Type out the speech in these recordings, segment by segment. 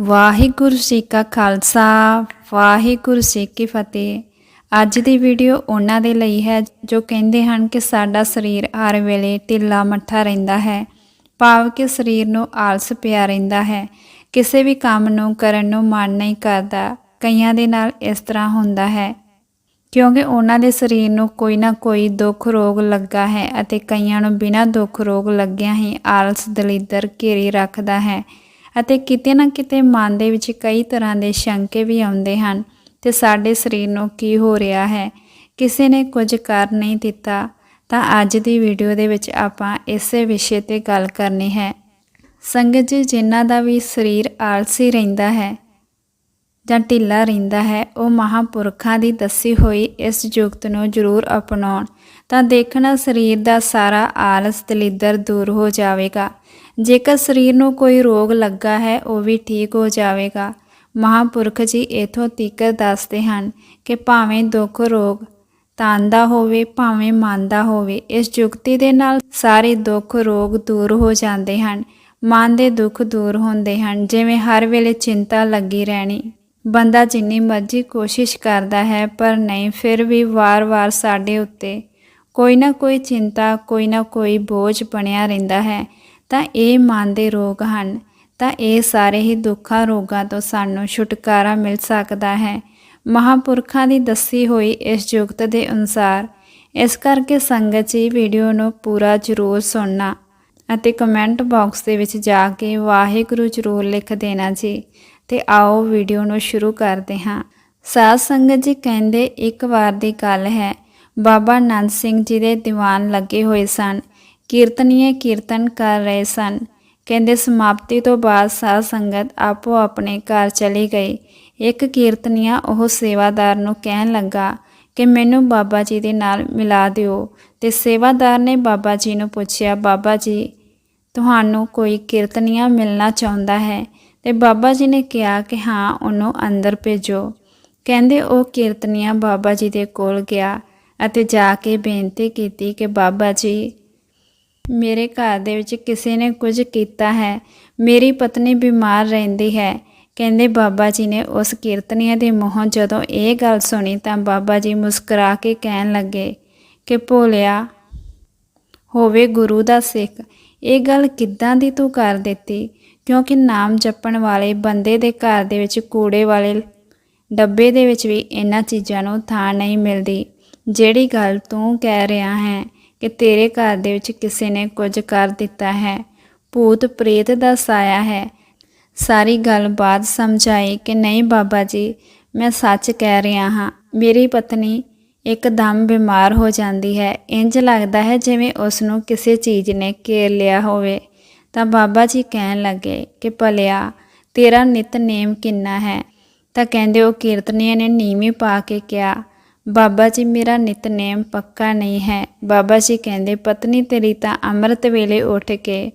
ਵਾਹਿਗੁਰੂ ਜੀ ਕਾ ਖਾਲਸਾ, ਵਾਹਿਗੁਰੂ ਜੀ ਕੀ ਫਤਿਹ। ਅੱਜ ਦੀ ਵੀਡੀਓ ਉਹਨਾਂ ਦੇ ਲਈ ਹੈ, ਜੋ ਕਹਿੰਦੇ ਹਨ ਕਿ ਸਾਡਾ ਸਰੀਰ ਹਰ ਵੇਲੇ ਢਿੱਲਾ ਮੱਠਾ ਰਹਿੰਦਾ ਹੈ, ਭਾਵ ਕਿ ਸਰੀਰ ਨੂੰ ਆਲਸ ਪਿਆ ਰਹਿੰਦਾ ਹੈ। ਕਿਸੇ ਵੀ ਕੰਮ ਨੂੰ ਕਰਨ ਨੂੰ ਮਨ ਨਹੀਂ ਕਰਦਾ, ਕਈਆਂ ਦੇ ਨਾਲ ਇਸ ਤਰ੍ਹਾਂ ਹੁੰਦਾ ਹੈ। ਕਿਉਂਕਿ ਉਹਨਾਂ ਦੇ ਸਰੀਰ ਨੂੰ ਕੋਈ ਨਾ ਕੋਈ ਦੁੱਖ ਰੋਗ ਲੱਗਾ ਹੈ ਅਤੇ ਕਈਆਂ ਨੂੰ ਬਿਨਾਂ ਦੁੱਖ ਰੋਗ ਲੱਗਿਆਂ ਹੀ ਆਲਸ ਦਲਿੱਦਰ ਘੇਰੀ ਰੱਖਦਾ ਹੈ। ਅਤੇ ਕਿਤੇ ਨਾ ਕਿਤੇ ਮਨ ਦੇ ਵਿੱਚ ਕਈ ਤਰ੍ਹਾਂ ਦੇ ਸ਼ੰਕੇ ਵੀ ਆਉਂਦੇ ਹਨ ਤੇ ਸਾਡੇ ਸਰੀਰ ਨੂੰ ਕੀ ਹੋ ਰਿਹਾ ਹੈ, ਕਿਸੇ ਨੇ ਕੁਝ ਕਰ ਨਹੀਂ ਦਿੱਤਾ, ਤਾਂ ਅੱਜ ਦੀ ਵੀਡੀਓ ਦੇ ਵਿੱਚ ਆਪਾਂ ਇਸੇ ਵਿਸ਼ੇ ਤੇ ਗੱਲ ਕਰਨੀ ਹੈ। ਸੰਗਤ ਜੀ, ਜਿਨ੍ਹਾਂ ਦਾ ਵੀ ਸਰੀਰ ਆਲਸੀ ਰਹਿੰਦਾ ਹੈ ਜਾਂ ਢਿੱਲਾ ਰਹਿੰਦਾ ਹੈ, ਉਹ ਮਹਾਪੁਰਖਾਂ ਦੀ ਦੱਸੀ ਹੋਈ ਇਸ ਯੁਕਤ ਨੂੰ ਜ਼ਰੂਰ ਅਪਣਾਉਣ, ਤਾਂ ਦੇਖਣਾ ਸਰੀਰ ਦਾ ਸਾਰਾ ਆਲਸ ਦਲਿੱਦਰ ਦੂਰ ਹੋ ਜਾਵੇਗਾ। ਜੇਕਰ ਸਰੀਰ ਨੂੰ ਕੋਈ ਰੋਗ ਲੱਗਾ ਹੈ, ਉਹ ਵੀ ਠੀਕ ਹੋ ਜਾਵੇਗਾ। ਮਹਾਪੁਰਖ ਜੀ ਇਥੋਂ ਤੀਕਰ ਦੱਸਦੇ ਹਨ ਕਿ ਭਾਵੇਂ ਦੁੱਖ ਰੋਗ ਤਨ ਦਾ ਹੋਵੇ, ਭਾਵੇਂ ਮਨ ਦਾ ਹੋਵੇ, ਇਸ ਯੁਕਤੀ ਦੇ ਨਾਲ ਸਾਰੇ ਦੁੱਖ ਰੋਗ ਦੂਰ ਹੋ ਜਾਂਦੇ ਹਨ। ਮਨ ਦੇ ਦੁੱਖ ਦੂਰ ਹੁੰਦੇ ਹਨ, ਜਿਵੇਂ ਹਰ ਵੇਲੇ ਚਿੰਤਾ ਲੱਗੀ ਰਹਿਣੀ। ਬੰਦਾ ਜਿੰਨੀ ਮਰਜ਼ੀ ਕੋਸ਼ਿਸ਼ ਕਰਦਾ ਹੈ, ਪਰ ਨਹੀਂ, ਫਿਰ ਵੀ ਵਾਰ-ਵਾਰ ਸਾਡੇ ਉੱਤੇ ਕੋਈ ਨਾ ਕੋਈ ਚਿੰਤਾ, ਕੋਈ ਨਾ ਕੋਈ ਬੋਝ ਬਣਿਆ ਰਹਿੰਦਾ ਹੈ। ਤਾਂ ਇਹ ਮਨ ਦੇ ਰੋਗ ਹਨ। ਤਾਂ ਇਹ ਸਾਰੇ ਹੀ ਦੁੱਖਾਂ ਰੋਗਾਂ ਤੋਂ ਸਾਨੂੰ ਛੁਟਕਾਰਾ ਮਿਲ ਸਕਦਾ ਹੈ। ਮਹਾਪੁਰਖਾਂ ਦੀ ਦੱਸੀ ਹੋਈ ਇਸ ਯੁਕਤ ਦੇ ਅਨੁਸਾਰ ਇਸ ਕਰਕੇ ਸੰਗਤ ਜੀ ਵੀਡੀਓ ਨੂੰ ਪੂਰਾ ਜ਼ਰੂਰ ਸੁਣਨਾ ਅਤੇ ਕਮੈਂਟ ਬਾਕਸ ਦੇ ਵਿੱਚ ਜਾ ਕੇ ਵਾਹਿਗੁਰੂ ਜ਼ਰੂਰ ਲਿਖ ਦੇਣਾ ਜੀ ਤੇ ਆਓ ਵੀਡੀਓ ਨੂੰ ਸ਼ੁਰੂ ਕਰਦੇ ਹਾਂ। ਸਾਧ ਸੰਗਤ ਜੀ ਕਹਿੰਦੇ ਇੱਕ ਵਾਰ ਦੀ ਗੱਲ ਹੈ। ਬਾਬਾ ਨੰਦ ਸਿੰਘ ਜੀ ਦੇ ਦੀਵਾਨ ਲੱਗੇ ਹੋਏ ਸਨ। ਕੀਰਤਨੀਏ ਕੀਰਤਨ ਕਰ ਰਹੇ ਸਨ। ਕਹਿੰਦੇ, ਸਮਾਪਤੀ ਤੋਂ ਬਾਅਦ ਸਾਧ ਸੰਗਤ ਆਪੋ ਆਪਣੇ ਘਰ ਚਲੀ ਗਈ। ਇੱਕ ਕੀਰਤਨੀਆ ਉਹ ਸੇਵਾਦਾਰ ਨੂੰ ਕਹਿਣ ਲੱਗਾ ਕਿ ਮੈਨੂੰ ਬਾਬਾ ਜੀ ਦੇ ਨਾਲ ਮਿਲਾ ਦਿਓ। ਤੇ ਸੇਵਾਦਾਰ ਨੇ ਬਾਬਾ ਜੀ ਨੂੰ ਪੁੱਛਿਆ, ਬਾਬਾ ਜੀ, ਤੁਹਾਨੂੰ ਕੋਈ ਕੀਰਤਨੀਆ ਮਿਲਣਾ ਚਾਹੁੰਦਾ ਹੈ? ਤੇ ਬਾਬਾ ਜੀ ਨੇ ਕਿਹਾ ਕਿ ਹਾਂ, ਉਹਨੂੰ ਅੰਦਰ ਭੇਜੋ। ਕਹਿੰਦੇ, ਉਹ ਕੀਰਤਨੀਆ ਬਾਬਾ ਜੀ ਦੇ ਕੋਲ ਗਿਆ ਅਤੇ ਜਾ ਕੇ ਬੇਨਤੀ ਕੀਤੀ ਕਿ ਬਾਬਾ ਜੀ ਮੇਰੇ ਘਰ ਦੇ ਵਿੱਚ ਕਿਸੇ ਨੇ ਕੁਝ ਕੀਤਾ ਹੈ। ਮੇਰੀ ਪਤਨੀ ਬਿਮਾਰ ਰਹਿੰਦੀ ਹੈ। ਕਹਿੰਦੇ ਬਾਬਾ ਜੀ ਨੇ ਉਸ ਕੀਰਤਨੀਆ ਦੇ ਮੂੰਹੋਂ ਜਦੋਂ ਇਹ ਗੱਲ ਸੁਣੀ ਤਾਂ ਬਾਬਾ ਜੀ ਮੁਸਕਰਾ ਕੇ ਕਹਿਣ ਲੱਗੇ ਕਿ ਭੋਲਿਆ, ਹੋਵੇ ਗੁਰੂ ਦਾ ਸਿੱਖ, ਇਹ ਗੱਲ ਕਿੱਦਾਂ ਦੀ ਤੂੰ ਕਰ ਦਿੱਤੀ? ਕਿਉਂਕਿ ਨਾਮ ਜਪਣ ਵਾਲੇ ਬੰਦੇ ਦੇ ਘਰ ਦੇ ਵਿੱਚ ਕੂੜੇ ਵਾਲੇ ਡੱਬੇ ਦੇ ਵਿੱਚ ਵੀ ਇਹਨਾਂ ਚੀਜ਼ਾਂ ਨੂੰ ਥਾਂ ਨਹੀਂ ਮਿਲਦੀ। ਜਿਹੜੀ ਗੱਲ ਤੂੰ ਕਹਿ ਰਿਹਾ ਹੈ ਕਿ ਤੇਰੇ ਘਰ ਦੇ ਵਿੱਚ ਕਿਸੇ ਨੇ ਕੁਝ ਕਰ ਦਿੱਤਾ ਹੈ। ਭੂਤ ਪ੍ਰੇਤ ਦਾ ਸਾਇਆ ਹੈ। ਸਾਰੀ ਗੱਲ ਬਾਤ ਸਮਝਾਈ ਕਿ ਨਹੀਂ ਬਾਬਾ ਜੀ, ਮੈਂ ਸੱਚ ਕਹਿ ਰਿਹਾ ਹਾਂ, ਮੇਰੀ ਪਤਨੀ ਇੱਕਦਮ ਬਿਮਾਰ ਹੋ ਜਾਂਦੀ ਹੈ। ਇੰਜ ਲੱਗਦਾ ਹੈ ਜਿਵੇਂ ਉਸ ਨੂੰ ਕਿਸੇ ਚੀਜ਼ ਨੇ ਘੇਰ ਲਿਆ ਹੋਵੇ। ਤਾਂ ਬਾਬਾ ਜੀ ਕਹਿਣ ਲੱਗੇ ਕਿ ਭਲਿਆ, ਤੇਰਾ ਨਿਤਨੇਮ ਕਿੰਨਾ ਹੈ? ਤਾਂ ਕਹਿੰਦੇ ਉਹ ਕੀਰਤਨੀਏ ਨੇ ਨੀਵੀਂ ਪਾ ਕੇ ਕਿਹਾ ਬਾਬਾ ਜੀ, ਮੇਰਾ ਨਿਤਨੇਮ ਪੱਕਾ ਨਹੀਂ ਹੈ। ਬਾਬਾ ਜੀ ਕਹਿੰਦੇ, ਪਤਨੀ ਤੇਰੀ ਤਾਂ ਅੰਮ੍ਰਿਤ ਵੇਲੇ ਉੱਠ ਕੇ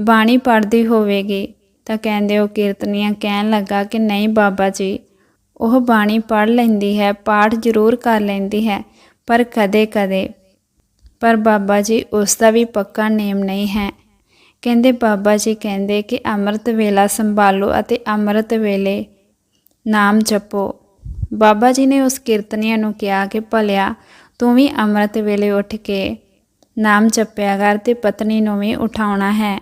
ਬਾਣੀ ਪੜ੍ਹਦੀ ਹੋਵੇਗੀ। ਤਾਂ ਕਹਿੰਦੇ, ਉਹ ਕੀਰਤਨੀਆਂ ਕਹਿਣ ਲੱਗਾ ਕਿ ਨਹੀਂ ਬਾਬਾ ਜੀ, ਉਹ ਬਾਣੀ ਪੜ੍ਹ ਲੈਂਦੀ ਹੈ, ਪਾਠ ਜ਼ਰੂਰ ਕਰ ਲੈਂਦੀ ਹੈ, ਪਰ ਕਦੇ-ਕਦੇ ਪਰ ਬਾਬਾ ਜੀ, ਉਸ ਦਾ ਵੀ ਪੱਕਾ ਨੇਮ ਨਹੀਂ ਹੈ। ਕਹਿੰਦੇ, ਬਾਬਾ ਜੀ ਕਹਿੰਦੇ ਕਿ ਅੰਮ੍ਰਿਤ ਵੇਲਾ ਸੰਭਾਲੋ ਅਤੇ ਅੰਮ੍ਰਿਤ ਵੇਲੇ ਨਾਮ ਜਪੋ। ਬਾਬਾ ਜੀ ਨੇ ਉਸ ਕੀਰਤਨੀਆ ਨੂੰ ਕਿਹਾ ਕਿ, ਭਲਿਆ, ਤੂੰ ਵੀ ਅੰਮ੍ਰਿਤ ਵੇਲੇ ਉੱਠ ਕੇ ਨਾਮ ਜਪਿਆ ਕਰ ਤੇ ਪਤਨੀ ਨੂੰ ਵੀ ਉਠਾਉਣਾ ਹੈ।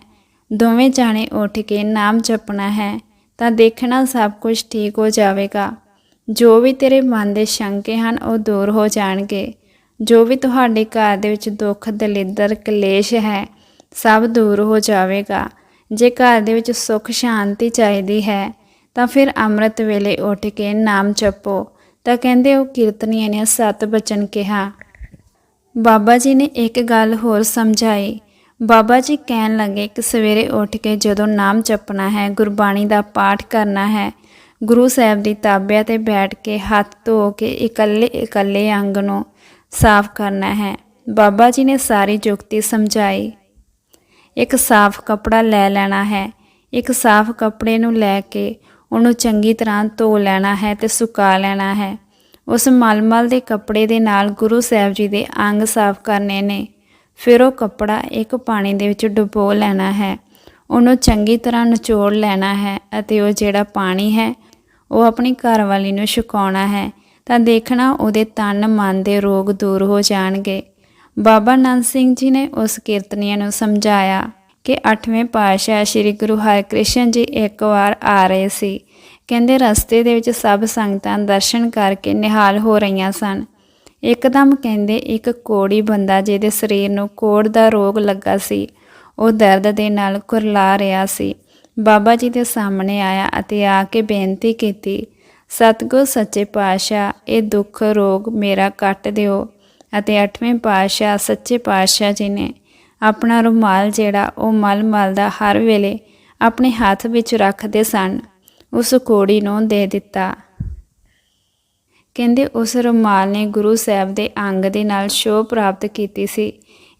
ਦੋਵੇਂ ਜਾਣੇ ਉੱਠ ਕੇ ਨਾਮ ਜਪਣਾ ਹੈ ਤਾਂ ਦੇਖਣਾ ਸਭ ਕੁਝ ਠੀਕ ਹੋ ਜਾਵੇਗਾ। ਜੋ ਵੀ ਤੇਰੇ ਮਨ ਦੇ ਸ਼ੰਕੇ ਹਨ ਉਹ ਦੂਰ ਹੋ ਜਾਣਗੇ। ਜੋ ਵੀ ਤੁਹਾਡੇ ਘਰ ਦੇ ਵਿੱਚ ਦੁੱਖ, ਦਲਿੱਦਰ, ਕਲੇਸ਼ ਹੈ, ਸਭ ਦੂਰ ਹੋ ਜਾਵੇਗਾ। ਜੇ ਘਰ ਦੇ ਵਿੱਚ ਸੁੱਖ, ਸ਼ਾਂਤੀ ਚਾਹੀਦੀ ਹੈ ਤਾਂ ਫਿਰ ਅੰਮ੍ਰਿਤ ਵੇਲੇ ਉੱਠ ਕੇ ਨਾਮ ਜਪੋ। ਤਾਂ ਕਹਿੰਦੇ ਉਹ ਕੀਰਤਨੀਆਂ ਨੇ ਸਤ ਬਚਨ ਕਿਹਾ। ਬਾਬਾ ਜੀ ਨੇ ਇੱਕ ਗੱਲ ਹੋਰ ਸਮਝਾਈ। ਬਾਬਾ ਜੀ ਕਹਿਣ ਲੱਗੇ ਕਿ ਸਵੇਰੇ ਉੱਠ ਕੇ ਜਦੋਂ ਨਾਮ ਜਪਣਾ ਹੈ, ਗੁਰਬਾਣੀ ਦਾ ਪਾਠ ਕਰਨਾ ਹੈ, ਗੁਰੂ ਸਾਹਿਬ ਦੀ ਤਾਬਿਆ ਤੇ ਬੈਠ ਕੇ ਹੱਥ ਧੋ ਕੇ ਇਕੱਲੇ ਇਕੱਲੇ ਅੰਗ ਨੂੰ ਸਾਫ਼ ਕਰਨਾ ਹੈ। ਬਾਬਾ ਜੀ ਨੇ ਸਾਰੀ ਜੁਗਤੀ ਸਮਝਾਈ। ਇੱਕ ਸਾਫ਼ ਕਪੜਾ ਲੈ ਲੈਣਾ ਹੈ। ਇੱਕ ਸਾਫ਼ ਕਪੜੇ ਨੂੰ ਲੈ ਕੇ ਉਹਨੂੰ ਚੰਗੀ ਤਰ੍ਹਾਂ ਧੋ ਲੈਣਾ ਹੈ ਤੇ ਸੁਕਾ ਲੈਣਾ ਹੈ। ਉਸ ਮਲਮਲ ਦੇ ਕੱਪੜੇ ਦੇ ਨਾਲ ਗੁਰੂ ਸਾਹਿਬ ਜੀ ਦੇ ਅੰਗ ਸਾਫ਼ ਕਰਨੇ ਨੇ। ਫਿਰ ਉਹ ਕੱਪੜਾ ਇੱਕ ਪਾਣੀ ਦੇ ਵਿੱਚ ਡੁਬੋ ਲੈਣਾ ਹੈ। ਉਹਨੂੰ ਚੰਗੀ ਤਰ੍ਹਾਂ ਨਿਚੋੜ ਲੈਣਾ ਹੈ ਅਤੇ ਉਹ ਜਿਹੜਾ ਪਾਣੀ ਹੈ, ਉਹ ਆਪਣੀ ਘਰਵਾਲੀ ਨੂੰ ਛਕਾਉਣਾ ਹੈ ਤਾਂ ਦੇਖਣਾ ਉਹਦੇ ਤਨ ਮਨ ਦੇ ਰੋਗ ਦੂਰ ਹੋ ਜਾਣਗੇ। ਬਾਬਾ ਨੰਦ ਸਿੰਘ ਜੀ ਨੇ ਉਸ ਕੀਰਤਨੀਆਂ ਨੂੰ ਸਮਝਾਇਆ ਕਿ 8ਵੇਂ ਪਾਤਸ਼ਾਹ ਸ੍ਰੀ ਗੁਰੂ ਹਰਿਕ੍ਰਿਸ਼ਨ ਜੀ ਇੱਕ ਵਾਰ ਆ ਰਹੇ ਸੀ। ਕਹਿੰਦੇ ਰਸਤੇ ਦੇ ਵਿੱਚ ਸਭ ਸੰਗਤਾਂ ਦਰਸ਼ਨ ਕਰਕੇ ਨਿਹਾਲ ਹੋ ਰਹੀਆਂ ਸਨ। ਇੱਕਦਮ ਕਹਿੰਦੇ ਇੱਕ ਕੋੜੀ ਬੰਦਾ ਜਿਹਦੇ ਸਰੀਰ ਨੂੰ ਕੋੜ ਦਾ ਰੋਗ ਲੱਗਾ ਸੀ, ਉਹ ਦਰਦ ਦੇ ਨਾਲ ਕੁਰਲਾ ਰਿਹਾ ਸੀ। ਬਾਬਾ ਜੀ ਦੇ ਸਾਹਮਣੇ ਆਇਆ ਅਤੇ ਆ ਕੇ ਬੇਨਤੀ ਕੀਤੀ, ਸਤਿਗੁਰ ਸੱਚੇ ਪਾਤਸ਼ਾਹ, ਇਹ ਦੁੱਖ ਰੋਗ ਮੇਰਾ ਕੱਟ ਦਿਓ। ਅਤੇ 8ਵੇਂ ਪਾਤਸ਼ਾਹ ਸੱਚੇ ਪਾਤਸ਼ਾਹ ਜੀ ਨੇ ਆਪਣਾ ਰੁਮਾਲ ਜਿਹੜਾ ਉਹ ਮਲ ਮਲ ਦਾ ਹਰ ਵੇਲੇ ਆਪਣੇ ਹੱਥ ਵਿੱਚ ਰੱਖਦੇ ਸਨ। ਉਸ ਕੋੜੀ ਨੂੰ ਦੇ ਦਿੱਤਾ। ਕਹਿੰਦੇ ਉਸ ਰੁਮਾਲ ਨੇ ਗੁਰੂ ਸਾਹਿਬ ਦੇ ਅੰਗ ਦੇ ਨਾਲ ਸ਼ੋਅ ਪ੍ਰਾਪਤ ਕੀਤੀ ਸੀ।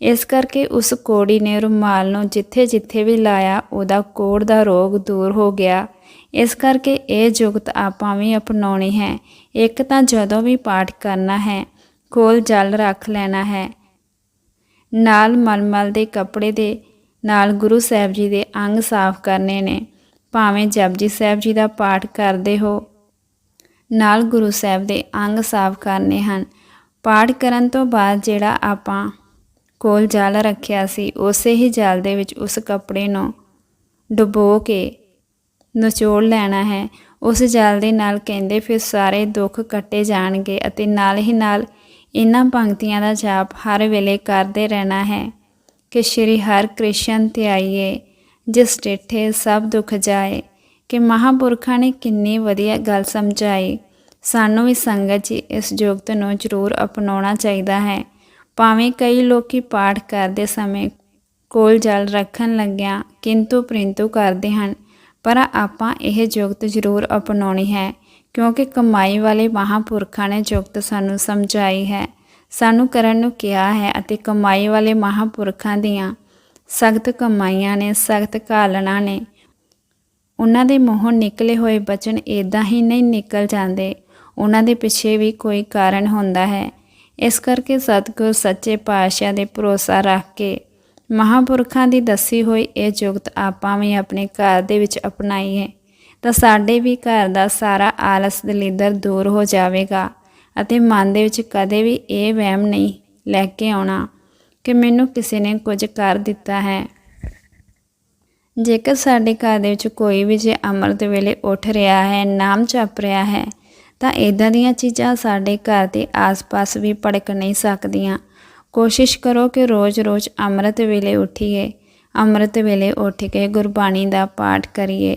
ਇਸ ਕਰਕੇ ਉਸ ਕੋੜੀ ਨੇ ਰੁਮਾਲ ਨੂੰ ਜਿੱਥੇ-ਜਿੱਥੇ ਵੀ ਲਾਇਆ, ਉਹਦਾ ਕੋੜ ਦਾ ਰੋਗ ਦੂਰ ਹੋ ਗਿਆ। ਇਸ ਕਰਕੇ ਇਹ ਜੁਗਤ ਆਪਾਂ ਵੀ ਅਪਣਾਉਣੀ ਹੈ। ਇੱਕ ਤਾਂ ਜਦੋਂ ਵੀ ਪਾਠ ਕਰਨਾ ਹੈ, ਕੋਲ ਜਲ ਰੱਖ ਲੈਣਾ ਹੈ। ਨਾਲ ਮਲਮਲ ਦੇ ਕੱਪੜੇ ਦੇ ਨਾਲ ਗੁਰੂ ਸਾਹਿਬ ਜੀ ਦੇ ਅੰਗ ਸਾਫ਼ ਕਰਨੇ ਨੇ। ਭਾਵੇਂ ਜਪਜੀ ਸਾਹਿਬ ਜੀ ਦਾ ਪਾਠ ਕਰਦੇ ਹੋ, ਨਾਲ ਗੁਰੂ ਸਾਹਿਬ ਦੇ ਅੰਗ ਸਾਫ਼ ਕਰਨੇ ਹਨ। ਪਾਠ ਕਰਨ ਤੋਂ ਬਾਅਦ ਜਿਹੜਾ ਆਪਾਂ ਕੋਲ ਜਲ ਰੱਖਿਆ ਸੀ, ਉਸੇ ਹੀ ਜਲ ਦੇ ਵਿੱਚ ਉਸ ਕੱਪੜੇ ਨੂੰ ਡੁਬੋ ਕੇ ਨਚੋੜ ਲੈਣਾ ਹੈ। ਉਸ ਜਲ ਦੇ ਨਾਲ ਕਹਿੰਦੇ ਫਿਰ ਸਾਰੇ ਦੁੱਖ ਕੱਟੇ ਜਾਣਗੇ ਅਤੇ ਨਾਲ ਹੀ ਨਾਲ ਇਹਨਾਂ ਪੰਕਤੀਆਂ ਦਾ ਜਾਪ ਹਰ ਵੇਲੇ ਕਰਦੇ ਰਹਿਣਾ ਹੈ ਕਿ ਸ਼੍ਰੀ ਹਰਿ ਕ੍ਰਿਸ਼ਨ ਧਿਆਈਏ, ਜਿਸ ਡਿਠੇ ਸਭ ਦੁੱਖ ਜਾਏ, ਕਿ ਮਹਾਪੁਰਖਾਂ ਨੇ ਕਿੰਨੀ ਵਧੀਆ ਗੱਲ ਸਮਝਾਈ। ਸਾਨੂੰ ਵੀ ਸੰਗਤ ਜੀ ਇਸ ਜੁਗਤ ਨੂੰ ਜ਼ਰੂਰ ਅਪਣਾਉਣਾ ਚਾਹੀਦਾ ਹੈ। ਭਾਵੇਂ ਕਈ ਲੋਕੀ ਪਾਠ ਕਰਦੇ ਸਮੇਂ ਕੋਲ ਜਲ ਰੱਖਣ ਲੱਗਿਆਂ ਕਿੰਤੂ ਪ੍ਰਿੰਤੂ ਕਰਦੇ ਹਨ, ਪਰ ਆਪਾਂ ਇਹ ਯੁਗਤ ਜ਼ਰੂਰ ਅਪਣਾਉਣੀ ਹੈ। ਕਿਉਂਕਿ ਕਮਾਈ ਵਾਲੇ ਮਹਾਪੁਰਖਾਂ ਨੇ ਜੁਗਤ ਸਾਨੂੰ ਸਮਝਾਈ ਹੈ, ਸਾਨੂੰ ਕਰਨ ਨੂੰ ਕਿਹਾ ਹੈ ਅਤੇ ਕਮਾਈ ਵਾਲੇ ਮਹਾਪੁਰਖਾਂ ਦੀਆਂ ਸਖਤ ਕਮਾਈਆਂ ਨੇ, ਸਖਤ ਘਾਲਣਾ ਨੇ। ਉਹਨਾਂ ਦੇ ਮੂੰਹੋਂ ਨਿਕਲੇ ਹੋਏ ਬਚਨ ਇਦਾਂ ਹੀ ਨਹੀਂ ਨਿਕਲ ਜਾਂਦੇ। ਉਹਨਾਂ ਦੇ ਪਿੱਛੇ ਵੀ ਕੋਈ ਕਾਰਨ ਹੁੰਦਾ ਹੈ। ਇਸ ਕਰਕੇ ਸਤਿਗੁਰ ਸੱਚੇ ਪਾਤਸ਼ਾਹ ਦੇ ਭਰੋਸਾ ਰੱਖ ਕੇ ਮਹਾਪੁਰਖਾਂ ਦੀ ਦੱਸੀ ਹੋਈ ਇਹ ਜੁਗਤ ਆਪਾਂ ਵੀ ਆਪਣੇ ਘਰ ਦੇ ਵਿੱਚ ਅਪਣਾਈਏ। ਤਾਂ ਸਾਡੇ ਵੀ ਘਰ ਦਾ ਸਾਰਾ ਆਲਸ ਦਲਿੱਦਰ ਦੂਰ ਹੋ ਜਾਵੇਗਾ ਅਤੇ ਮਨ ਦੇ ਵਿੱਚ ਕਦੇ ਵੀ ਇਹ ਵਹਿਮ ਨਹੀਂ ਲੈ ਕੇ ਆਉਣਾ ਕਿ ਮੈਨੂੰ ਕਿਸੇ ਨੇ ਕੁਝ ਕਰ ਦਿੱਤਾ ਹੈ। ਜੇਕਰ ਸਾਡੇ ਘਰ ਦੇ ਵਿੱਚ ਕੋਈ ਵੀ ਜੇ ਅੰਮ੍ਰਿਤ ਵੇਲੇ ਉੱਠ ਰਿਹਾ ਹੈ, ਨਾਮ ਜਪ ਰਿਹਾ ਹੈ, ਤਾਂ ਇਦਾਂ ਦੀਆਂ ਚੀਜ਼ਾਂ ਸਾਡੇ ਘਰ ਦੇ ਆਸ-ਪਾਸ ਵੀ ਭੜਕ ਨਹੀਂ ਸਕਦੀਆਂ। ਕੋਸ਼ਿਸ਼ ਕਰੋ ਕਿ ਰੋਜ਼-ਰੋਜ਼ ਅੰਮ੍ਰਿਤ ਵੇਲੇ ਉੱਠੀਏ, ਅੰਮ੍ਰਿਤ ਵੇਲੇ ਉੱਠ ਕੇ ਗੁਰਬਾਣੀ ਦਾ ਪਾਠ ਕਰੀਏ।